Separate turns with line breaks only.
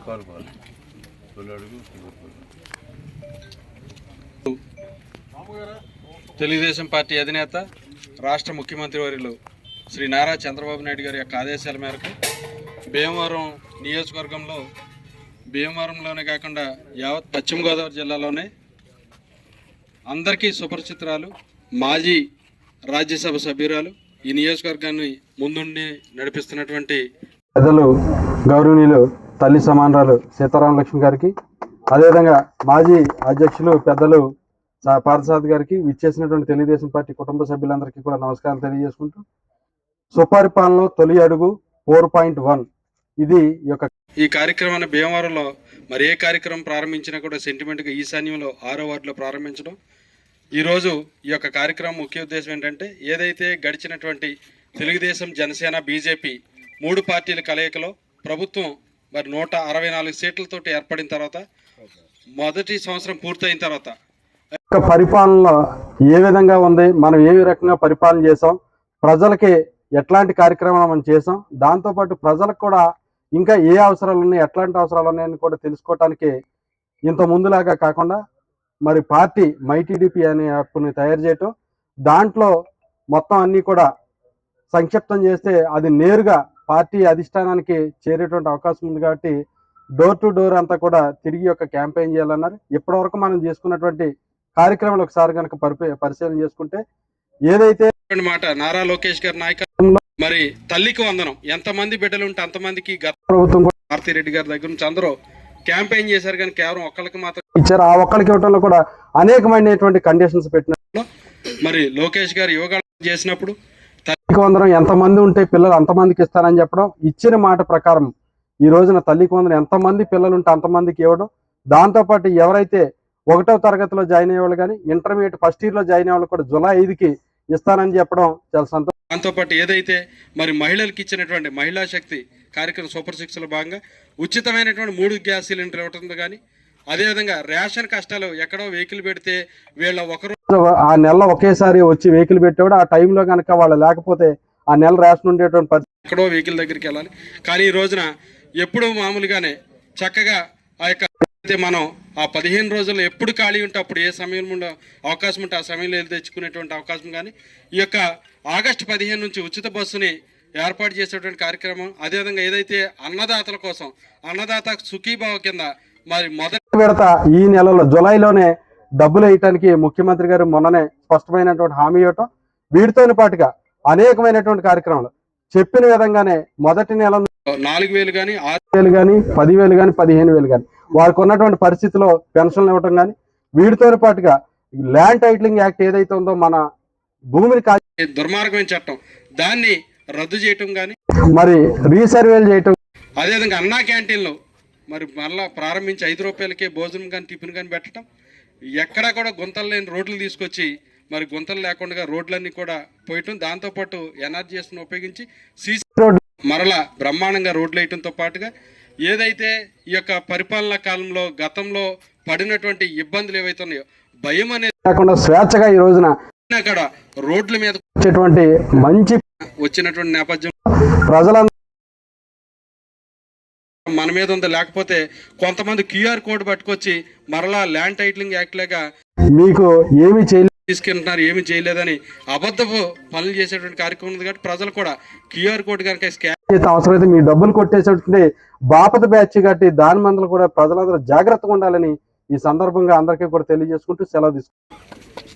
చివరి
తెలుగుదేశం పార్టీ అధినేత రాష్ట్ర ముఖ్యమంత్రి వర్యులు శ్రీ నారా చంద్రబాబు నాయుడు గారి యొక్క ఆదేశాల మేరకు భీమవరం నియోజకవర్గంలో భీమవరంలోనే కాకుండా యావత్ పశ్చిమ గోదావరి జిల్లాలోనే అందరికీ సుపరిచితురాలు మాజీ రాజ్యసభ సభ్యురాలు ఈ నియోజకవర్గాన్ని ముందుండి నడిపిస్తున్నటువంటి పెద్దలు గౌరవనీయులు తల్లి సమానరాలు సీతారామ లక్ష్మి గారికి అదేవిధంగా మాజీ అధ్యక్షులు పెద్దలు పార్థసాద్ గారికి విచ్చేసినటువంటి తెలుగుదేశం పార్టీ కుటుంబ సభ్యులందరికీ కూడా నమస్కారం తెలియజేసుకుంటూ సుపరిపాలనలో తొలి అడుగు ఫోర్ పాయింట్ వన్. ఇది ఈ యొక్క ఈ కార్యక్రమాన్ని భీమవరంలో మరి ఏ కార్యక్రమం ప్రారంభించినా కూడా సెంటిమెంట్గా ఈశాన్యంలో ఆరో వార్డులో ప్రారంభించడం. ఈరోజు ఈ యొక్క కార్యక్రమం ముఖ్య ఉద్దేశం ఏంటంటే ఏదైతే గడిచినటువంటి తెలుగుదేశం జనసేన బీజేపీ మూడు పార్టీల కలయికలో ప్రభుత్వం మరి నూట అరవై నాలుగు సీట్లతోటి ఏర్పడిన తర్వాత మొదటి సంవత్సరం పూర్తయిన తర్వాత యొక్క పరిపాలనలో ఏ విధంగా ఉంది? మనం ఏ రకంగా పరిపాలన చేసాం ప్రజలకి ఎట్లాంటి కార్యక్రమాలు మనం చేసాం దాంతోపాటు ప్రజలకు కూడా ఇంకా ఏ అవసరాలు ఉన్నాయి? ఎట్లాంటి అవసరాలు ఉన్నాయని కూడా తెలుసుకోవటానికి ఇంత ముందులాగా కాకుండా మరి పార్టీ మైటీడీపీ అనే యాప్ని తయారు చేయటం దాంట్లో మొత్తం అన్నీ కూడా సంక్షిప్తం చేస్తే అది నేరుగా పార్టీ అధిష్టానానికి చేరేటువంటి అవకాశం ఉంది కాబట్టి డోర్ టు డోర్ అంతా కూడా తిరిగి ఒక క్యాంపెయిన్ చేయాలన్నారు. ఇప్పటివరకు మనం చేసుకున్నటువంటి కార్యక్రమాలు ఒకసారి కనుక పరిశీలన చేసుకుంటే ఏదైతే మాట నారా లోకేష్ గారి నాయకత్వంలో మరి తల్లికి వందనం. ఎంతమంది బిడ్డలు ఉంటే అంతమందికి గత ప్రభుత్వం కూడా భారతీ రెడ్డి గారి దగ్గర నుంచి అందరూ క్యాంపెయిన్ చేశారు కానీ కేవలం ఒక్కరికి మాత్రం ఇచ్చారు. ఆ ఒక్కరికి ఇవ్వడంలో కూడా అనేకమైనటువంటి కండిషన్స్ పెట్టినప్పుడు మరి లోకేష్ గారు యోగా చేసినప్పుడు తల్లి కొందరం ఎంతమంది ఉంటే పిల్లలు అంతమందికి ఇస్తానని చెప్పడం ఇచ్చిన మాట ప్రకారం ఈ రోజున తల్లి వందనం ఎంతమంది పిల్లలు ఉంటే అంతమందికి ఇవ్వడం. దాంతోపాటు ఎవరైతే ఒకటో తరగతిలో జాయిన్ అయ్యేవాళ్ళు కానీ ఇంటర్మీడియట్ ఫస్ట్ ఇయర్లో జాయిన్ అయ్యేవాళ్ళు కూడా జూలై ఐదుకి ఇస్తానని చెప్పడం చాలా సంతోషం. దాంతోపాటు ఏదైతే మరి మహిళలకు ఇచ్చినటువంటి మహిళా శక్తి కార్యక్రమం సూపర్ సిక్స్లో భాగంగా ఉచితమైనటువంటి మూడు గ్యాస్ సిలిండర్ ఇవ్వటం కానీ అదేవిధంగా రేషన్ కష్టాలు ఎక్కడో వెహికల్ పెడితే వీళ్ళ ఒకరు ఆ నెల ఒకేసారి వచ్చి వెహికల్ పెట్టేవాడు ఆ టైంలో కనుక వాళ్ళు లేకపోతే ఆ నెల రేషన్ ఉండేటువంటి పరిస్థితి ఎక్కడో వెహికల్ దగ్గరికి వెళ్ళాలి. కానీ ఈ రోజున ఎప్పుడూ మామూలుగానే చక్కగా ఆ యొక్క అయితే మనం ఆ పదిహేను రోజుల్లో ఎప్పుడు ఖాళీ ఉంటే అప్పుడు ఏ సమయం ఉండే అవకాశం ఉంటే ఆ సమయంలో వెళ్ళి తెచ్చుకునేటువంటి అవకాశం కానీ ఈ యొక్క ఆగస్టు పదిహేను నుంచి ఉచిత బస్సుని ఏర్పాటు చేసేటువంటి కార్యక్రమం అదేవిధంగా ఏదైతే అన్నదాతల కోసం అన్నదాత సుఖీభావ కింద మరి మొదటి విడత ఈ నెలలో జులైలోనే డబ్బులు వేయటానికి ముఖ్యమంత్రి గారు మొన్ననే స్పష్టమైనటువంటి హామీ ఇవ్వటం వీటితో పాటుగా అనేకమైనటువంటి కార్యక్రమాలు. చెప్పిన విధంగానే మొదటి నెల నాలుగు వేలు కానీ ఆరు వేలు కానీ పదివేలు కానీ పదిహేను వేలు కానీ వారికి ఉన్నటువంటి పరిస్థితిలో పెన్షన్లు ఇవ్వటం కానీ వీటితో పాటుగా ల్యాండ్ టైటిలింగ్ యాక్ట్ ఏదైతే ఉందో మన భూమిని దుర్మార్గమైన చట్టం. దాన్ని రద్దు చేయటం కానీ మరి రీసర్వేలు చేయటం అదేవిధంగా అన్నా క్యాంటీన్లో మరి మళ్ళా ప్రారంభించి ఐదు రూపాయలకే భోజనం కానీ టిఫిన్ కానీ పెట్టడం. ఎక్కడా కూడా గుంతలు లేని రోడ్లు తీసుకొచ్చి మరి గుంతలు లేకుండా రోడ్లన్నీ కూడా పోయటం. దాంతోపాటు ఎన్ఆర్జీఎస్ను ఉపయోగించి సీసీ రోడ్డు మరలా బ్రహ్మాండంగా రోడ్లు వేయటంతో పాటుగా ఏదైతే ఈ యొక్క పరిపాలనా కాలంలో గతంలో పడినటువంటి ఇబ్బందులు ఏవైతే ఉన్నాయో భయం అనేది కాకుండా స్వేచ్ఛగా ఈ రోజున అక్కడ రోడ్ల మీద వచ్చేటువంటి మంచి వచ్చినటువంటి నేపథ్యం ప్రజలందరూ మన మీద ఉంది. లేకపోతే కొంతమంది క్యూఆర్ కోడ్ పట్టుకొచ్చి మరలా ల్యాండ్ టైటిలింగ్ యాక్ట్ లాగా మీకు ఏమి చేయలేదు తీసుకెళ్తున్నారు ఏమి చేయలేదని అబద్ధపు పనులు చేసేటువంటి కార్యక్రమం ఉంది కాబట్టి ప్రజలు కూడా క్యూఆర్ కోడ్ కనుక స్కాన్ చేస్తే అవసరమైతే మీ డబ్బులు కొట్టేసేటువంటి బాపత బ్యాచ్ కాబట్టి దాని మందులు కూడా ప్రజలందరూ జాగ్రత్తగా ఉండాలని ఈ సందర్భంగా అందరికీ కూడా తెలియజేసుకుంటూ సెలవు తీసుకుంటాం